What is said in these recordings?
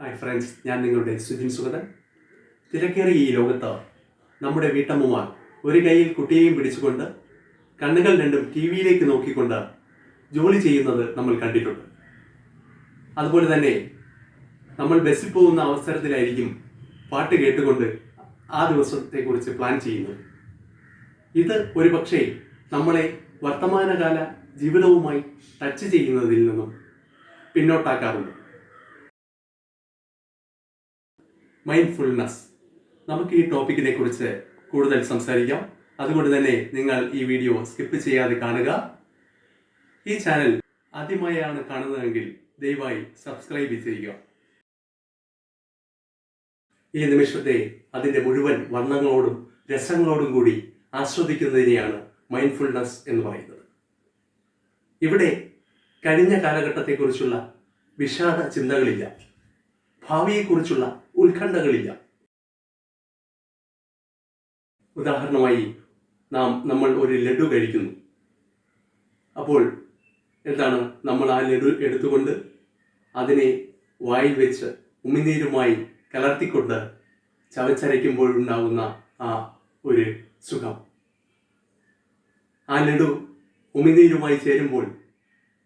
Hi friends ഞാൻ നിങ്ങളുടെ സുജിൻ സുഗതൻ. തിരക്കേറിയ ഈ ലോകത്ത് നമ്മുടെ വീട്ടമ്മമാർ ഒരു കൈയിൽ കുട്ടിയെയും പിടിച്ചുകൊണ്ട് കണ്ണുകൾ രണ്ടും ടി വിയിലേക്ക് നോക്കിക്കൊണ്ട് ജോലി ചെയ്യുന്നത് നമ്മൾ കണ്ടിട്ടുണ്ട്. അതുപോലെ തന്നെ നമ്മൾ ബസ്സിൽ പോകുന്ന അവസരത്തിലായിരിക്കും പാട്ട് കേട്ടുകൊണ്ട് ആ ദിവസത്തെക്കുറിച്ച് പ്ലാൻ ചെയ്യുന്നത്. ഇത് ഒരു പക്ഷേ നമ്മളെ വർത്തമാനകാല ജീവിതവുമായി ടച്ച് ചെയ്യുന്നതിൽ നിന്നും പിന്നോട്ടാക്കാറുണ്ട്. മൈൻഡ്ഫുൾനെസ് നമുക്ക് ഈ ടോപ്പിക്കിനെ കുറിച്ച് കൂടുതൽ സംസാരിക്കാം. അതുകൊണ്ട് തന്നെ നിങ്ങൾ ഈ വീഡിയോ സ്കിപ്പ് ചെയ്യാതെ കാണുക. ഈ ചാനൽ ആദ്യമായാണ് കാണുന്നതെങ്കിൽ ദയവായി സബ്സ്ക്രൈബ് ചെയ്യുക. ഈ നിമിഷത്തെ അതിന്റെ മുഴുവൻ വർണങ്ങളോടും രസങ്ങളോടും കൂടി ആസ്വദിക്കുന്നതിനെയാണ് മൈൻഡ്ഫുൾനെസ് എന്ന് പറയുന്നത്. ഇവിടെ കഴിഞ്ഞ കാലഘട്ടത്തെക്കുറിച്ചുള്ള വിഷാദ ചിന്തകളില്ല. ഭാവിയെക്കുറിച്ചുള്ള ഉത്കണ്ഠകളില്ല. ഉദാഹരണമായി നാം നമ്മൾ ഒരു ലഡു കഴിക്കുന്നു. അപ്പോൾ എന്താണ് നമ്മൾ ആ ലഡു എടുത്തുകൊണ്ട് അതിനെ വായിൽ വെച്ച് ഉമിനീരുമായി കലർത്തിക്കൊണ്ട് ചവച്ചരയ്ക്കുമ്പോഴുണ്ടാകുന്ന ആ ഒരു സുഖം. ആ ലഡു ഉമിനീരുമായി ചേരുമ്പോൾ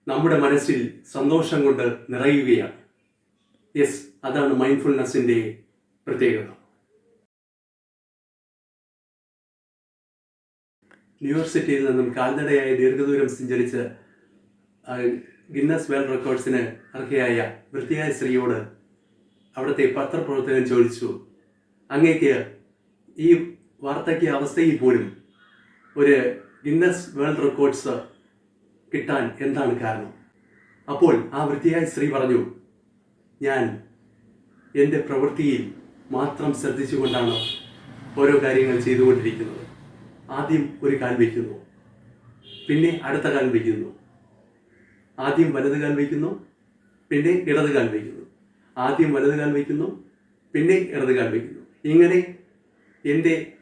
നമ്മുടെ മനസ്സിൽ സന്തോഷം കൊണ്ട് നിറയുകയാണ്. യെസ് അതാണ് മൈൻഡ്ഫുൾനെസ്സിന്റെ പ്രത്യേകത. ന്യൂയോർക്ക് സിറ്റിയിൽ നിന്നും കാൽനടയായ ദീർഘദൂരം സഞ്ചരിച്ച് ഗിന്നസ് വേൾഡ് റെക്കോർഡ്സിന് അർഹയായ വൃത്തിയായ സ്ത്രീയോട് അവിടുത്തെ പത്രപ്രവർത്തകൻ ചോദിച്ചു അങ്ങേക്ക് ഈ വാർത്തയ്ക്ക് അവസ്ഥയിൽ പോലും ഒരു ഗിന്നസ് വേൾഡ് റെക്കോർഡ്സ് കിട്ടാൻ എന്താണ് കാരണം? അപ്പോൾ ആ വൃത്തിയായ സ്ത്രീ പറഞ്ഞു ഞാൻ എന്റെ പ്രവൃത്തിയിൽ മാത്രം ശ്രദ്ധിച്ചുകൊണ്ടാണ് ഓരോ കാര്യങ്ങൾ ചെയ്തുകൊണ്ടിരിക്കുന്നത്. ആദ്യം ഒരു കാൽ വയ്ക്കുന്നു. പിന്നെ അടുത്ത കാൽ വയ്ക്കുന്നു. ആദ്യം വലത് കാൽ വയ്ക്കുന്നു പിന്നെ ഇടത് കാൽ വയ്ക്കുന്നു. ആദ്യം വലത് കാൽ വയ്ക്കുന്നു പിന്നെ ഇടത് കാൽ വയ്ക്കുന്നു. ഇങ്ങനെ എന്റെ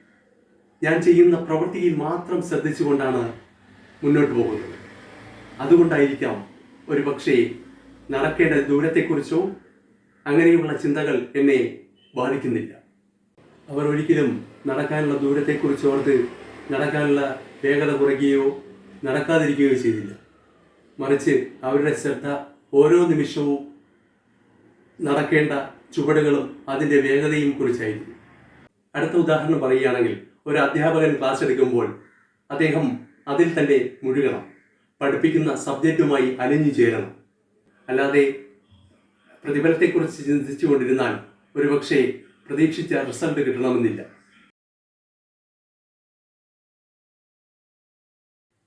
ഞാൻ ചെയ്യുന്ന പ്രവൃത്തിയിൽ മാത്രം ശ്രദ്ധിച്ചുകൊണ്ടാണ് മുന്നോട്ട് പോകുന്നത്. അതുകൊണ്ടായിരിക്കാം ഒരു പക്ഷേ നടക്കേണ്ട ദൂരത്തെക്കുറിച്ചോ അങ്ങനെയുള്ള ചിന്തകൾ എന്നെ ബാധിക്കുന്നില്ല. അവർ ഒരിക്കലും നടക്കാനുള്ള ദൂരത്തെക്കുറിച്ച് ഓർത്ത് നടക്കാനുള്ള വേഗത കുറയ്ക്കുകയോ നടക്കാതിരിക്കുകയോ ചെയ്തില്ല. മറിച്ച് അവരുടെ ശ്രദ്ധ ഓരോ നിമിഷവും നടക്കേണ്ട ചുവടുകളും അതിന്റെ വേഗതയും കുറിച്ചായിരുന്നു അടുത്ത ഉദാഹരണം പറയുകയാണെങ്കിൽ ഒരു അധ്യാപകൻ ക്ലാസ് എടുക്കുമ്പോൾ അദ്ദേഹം അതിൽ തന്നെ മുഴുകണം പഠിപ്പിക്കുന്ന സബ്ജക്റ്റുമായി അലിഞ്ഞു ചേരണം. അല്ലാതെ പ്രതിഫലത്തെക്കുറിച്ച് ചിന്തിച്ചുകൊണ്ടിരുന്നാൽ ഒരുപക്ഷെ പ്രതീക്ഷിച്ച റിസൾട്ട് കിട്ടണമെന്നില്ല.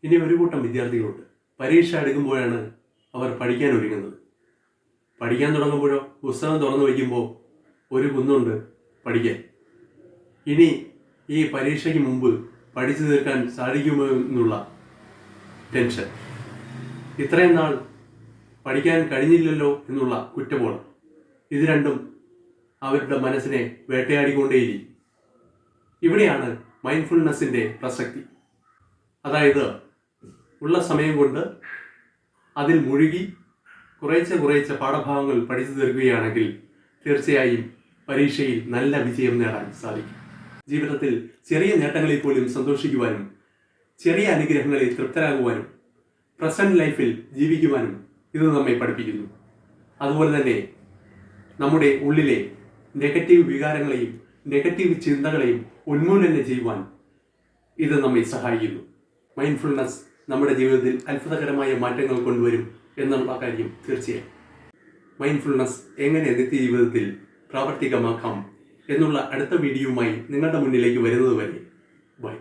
ഇനി ഒരു കൂട്ടം വിദ്യാർത്ഥികളുണ്ട്. പരീക്ഷ എടുക്കുമ്പോഴാണ് അവർ പഠിക്കാൻ ഒരുങ്ങുന്നത്. പഠിക്കാൻ തുടങ്ങുമ്പോഴോ പുസ്തകം തുറന്നു വയ്ക്കുമ്പോൾ ഒരു കുന്നുണ്ട് പഠിക്കാൻ. ഇനി ഈ പരീക്ഷയ്ക്ക് മുമ്പ് പഠിച്ചു തീർക്കാൻ സാധിക്കുമോ എന്നുള്ള ടെൻഷൻ. ഇത്രയും നാൾ പഠിക്കാൻ കഴിഞ്ഞില്ലല്ലോ എന്നുള്ള കുറ്റബോധം. ഇത് രണ്ടും അവരുടെ മനസ്സിനെ വേട്ടയാടിക്കൊണ്ടേയിരിക്കും. ഇവിടെയാണ് മൈൻഡ്ഫുൾനെസ്സിന്റെ പ്രസക്തി. അതായത് ഉള്ള സമയം കൊണ്ട് അതിൽ മുഴുകി കുറേശ്ശെ കുറേശ്ശെ പാഠഭാഗങ്ങൾ പഠിച്ചു തീർക്കുകയാണെങ്കിൽ തീർച്ചയായും പരീക്ഷയിൽ നല്ല വിജയം നേടാൻ സാധിക്കും. ജീവിതത്തിൽ ചെറിയ നേട്ടങ്ങളിൽ പോലും സന്തോഷിക്കുവാനും ചെറിയ അനുഗ്രഹങ്ങളിൽ തൃപ്തരാകുവാനും പ്രസന്റ് ലൈഫിൽ ജീവിക്കുവാനും ഇത് നമ്മെ പഠിപ്പിക്കുന്നു. അതുപോലെ തന്നെ നമ്മുടെ ഉള്ളിലെ നെഗറ്റീവ് വികാരങ്ങളെയും നെഗറ്റീവ് ചിന്തകളെയും ഉന്മൂലനം ചെയ്യുവാൻ ഇത് നമ്മെ സഹായിക്കുന്നു. മൈൻഡ്ഫുൾനെസ് നമ്മുടെ ജീവിതത്തിൽ അത്ഭുതകരമായ മാറ്റങ്ങൾ കൊണ്ടുവരും എന്നുള്ള കാര്യം തീർച്ചയായും. മൈൻഡ്ഫുൾനെസ് എങ്ങനെ നിത്യജീവിതത്തിൽ പ്രാവർത്തികമാക്കാം എന്നുള്ള അടുത്ത വീഡിയോയുമായി നിങ്ങളുടെ മുന്നിലേക്ക് വരുന്നതുവരെ ബൈ.